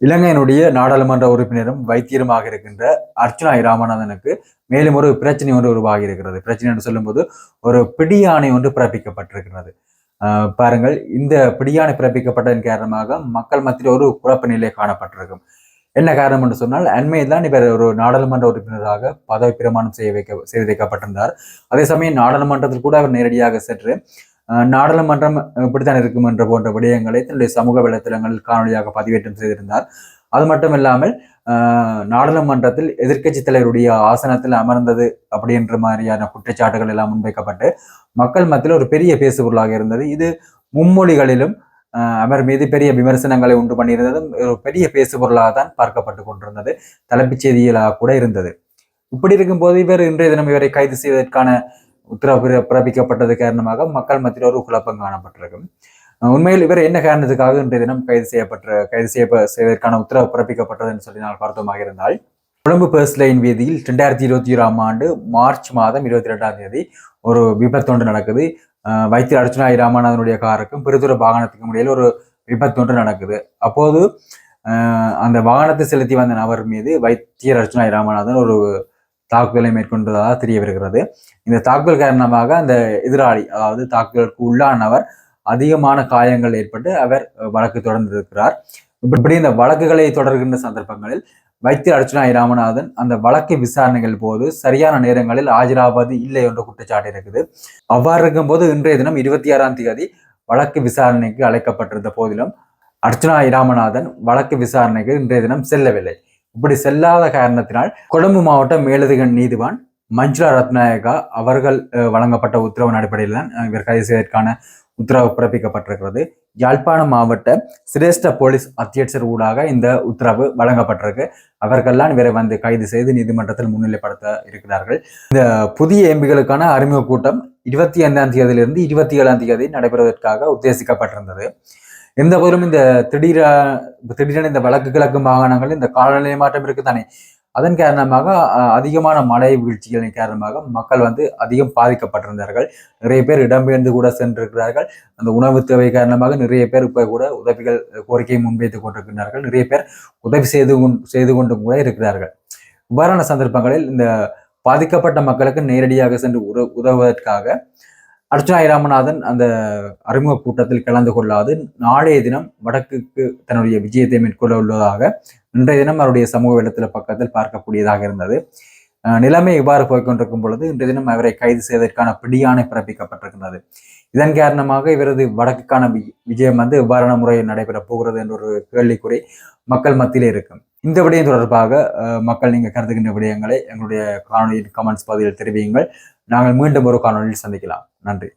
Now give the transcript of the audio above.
இலங்கையினுடைய நாடாளுமன்ற உறுப்பினரும் வைத்தியருமாக இருக்கின்ற அர்ச்சனா ராமநாதனுக்கு மேலும் ஒரு பிரச்சனை ஒன்று உருவாகி இருக்கிறது பிரச்சனை என்று சொல்லும்போது ஒரு பிடியாணை ஒன்று பிறப்பிக்கப்பட்டிருக்கிறது. ஆஹ் பாருங்கள் இந்த பிடியாணை பிறப்பிக்கப்பட்டதன் காரணமாக மக்கள் மத்தியில் ஒரு குழப்ப நிலை காணப்பட்டிருக்கும். என்ன காரணம் என்று சொன்னால் அண்மையில் தான் இவர் ஒரு நாடாளுமன்ற உறுப்பினராக பதவி பிரமாணம் செய்ய வைக்க செய்து வைக்கப்பட்டிருந்தார். அதே சமயம் நாடாளுமன்றத்தில் கூட அவர் நேரடியாக சென்று நாடாளுமன்றம் இப்படித்தான் இருக்கும் என்ற போன்ற விடயங்களை தன்னுடைய சமூக வலைத்தளங்களில் காணொலியாக பதிவேற்றம் செய்திருந்தார். அது மட்டும் இல்லாமல் நாடாளுமன்றத்தில் எதிர்க்கட்சி தலைவருடைய ஆசனத்தில் அமர்ந்தது அப்படின்ற மாதிரியான குற்றச்சாட்டுகள் எல்லாம் முன்வைக்கப்பட்டு மக்கள் மத்தியில் ஒரு பெரிய பேசுபொருளாக இருந்தது. இது மும்மொழிகளிலும் அவர் மீது பெரிய விமர்சனங்களை உண்டு பண்ணியிருந்ததும் ஒரு பெரிய பேசுபொருளாக தான் பார்க்கப்பட்டு கொண்டிருந்தது. தலைப்புச் செய்திகளாக கூட இருந்தது. இப்படி இருக்கும்போது இவர் இன்றைய தினம் இவரை கைது செய்வதற்கான உத்தரவு பிறப்பிக்கப்பட்டது காரணமாக மக்கள் மத்தியில் ஒரு குழப்பம் காணப்பட்டிருக்கும் உண்மையில் இவர் என்ன காரணத்துக்காக இன்றைய தினம் கைது செய்யப்பட்ட கைது செய்ய செய்வதற்கான உத்தரவு பிறப்பிக்கப்பட்டதுன்னு சொல்லி நான் பார்த்தோமாக இருந்தால் கொழும்பு பர்ஸ் லைன் வீதியில் ரெண்டாயிரத்தி இருபத்தி ஓராம் ஆண்டு மார்ச் மாதம் இருபத்தி ரெண்டாம் தேதி ஒரு விபத்து ஒன்று நடக்குது வைத்திய அர்ச்சனா ராமநாதனுடைய காருக்கும் பெருதூர வாகனத்துக்கும் இடையில் ஒரு விபத்து ஒன்று நடக்குது. அப்போது அந்த வாகனத்தை செலுத்தி வந்த நபர் மீது வைத்தியர் அர்ச்சனா ராமநாதன் ஒரு தாக்குதலை மேற்கொண்டதாக தெரிய வருகிறது இந்த தாக்குதல் காரணமாக அந்த எதிராளி அதாவது தாக்குதலுக்கு உள்ளானவர் அதிகமான காயங்கள் ஏற்பட்டு அவர் வழக்கு தொடர்ந்திருக்கிறார். இப்படி இந்த வழக்குகளை தொடர்கின்ற சந்தர்ப்பங்களில் வைத்திய அர்ச்சனா ராமநாதன் அந்த வழக்கு விசாரணைகள் போது சரியான நேரங்களில் ஆஜராவது இல்லை என்ற குற்றச்சாட்டு இருக்குது. அவ்வாறு இருக்கும்போது இன்றைய தினம் இருபத்தி ஆறாம் தேதி வழக்கு விசாரணைக்கு அழைக்கப்பட்டிருந்த போதிலும் அர்ச்சனா ராமநாதன் வழக்கு விசாரணைக்கு இன்றைய தினம் செல்லவில்லை. இப்படி செல்லாத காரணத்தினால் கொழும்பு மாவட்ட மேலதிக நீதிவான் மஞ்சுளா ரத்நாயகா அவர்கள் வழங்கப்பட்ட உத்தரவின் அடிப்படையில் தான் இவர் கைது செய்வதற்கான உத்தரவு பிறப்பிக்கப்பட்டிருக்கிறது. யாழ்ப்பாணம் மாவட்ட சிரேஷ்ட போலீஸ் அத்தியட்சர் ஊடாக இந்த உத்தரவு வழங்கப்பட்டிருக்கு. அவர்கள்லாம் இவரை வந்து கைது செய்து நீதிமன்றத்தில் முன்னிலைப்படுத்த இருக்கிறார்கள். இந்த புதிய எம்பிகளுக்கான அறிமுக கூட்டம் இருபத்தி ஐந்தாம் தேதியிலிருந்து இருபத்தி ஏழாம் தேதி நடைபெறுவதற்காக உத்தேசிக்கப்பட்டிருந்தது. எந்த போதிலும் இந்த திடீர திடீரென இந்த வழக்கு கிழக்கு மாகாணங்களில் இந்த காலநிலை மாற்றம் இருக்குதானே? அதன் காரணமாக அஹ், அதிகமான மழை வீழ்ச்சிகளின் காரணமாக மக்கள் வந்து அதிகம் பாதிக்கப்பட்டிருந்தார்கள். நிறைய பேர் இடம்பெயர்ந்து கூட சென்றிருக்கிறார்கள். அந்த உணவு தேவை காரணமாக நிறைய பேர் இப்போ கூட உதவிகள் கோரிக்கையை முன்வைத்துக் கொண்டிருக்கிறார்கள். நிறைய பேர் உதவி செய்து செய்து கொண்டும் கூட இருக்கிறார்கள். இவ்வாறான சந்தர்ப்பங்களில் இந்த பாதிக்கப்பட்ட மக்களுக்கு நேரடியாக சென்று உதவுவதற்காக அர்ச்சனா ராமநாதன் அந்த அறிமுக கூட்டத்தில் கலந்து கொள்ளாது நாளைய தினம் வடக்குக்கு தன்னுடைய விஜயத்தை மேற்கொள்ள உள்ளதாக இன்றைய தினம் அவருடைய சமூக இடத்துல பக்கத்தில் பார்க்கக்கூடியதாக இருந்தது. நிலைமை இவ்வாறு போய்க்கொண்டிருக்கும் பொழுது இன்றைய தினம் அவரை கைது செய்வதற்கான பிடியானை பிறப்பிக்கப்பட்டிருக்கிறது. இதன் காரணமாக இவரது வடக்குக்கான விஜயம் வந்து இவ்வாறான முறையில் நடைபெறப் போகிறது என்ற ஒரு கேள்விக்குறி மக்கள் மத்தியிலே இருக்கும் இந்த விடயம் தொடர்பாக மக்கள் நீங்கள் கருதுகின்ற விடயங்களை எங்களுடைய காணொலியின் கமெண்ட்ஸ் பகுதியில் தெரிவியுங்கள். நாங்கள் மீண்டும் ஒரு காணொலியில் சந்திக்கலாம். நன்றி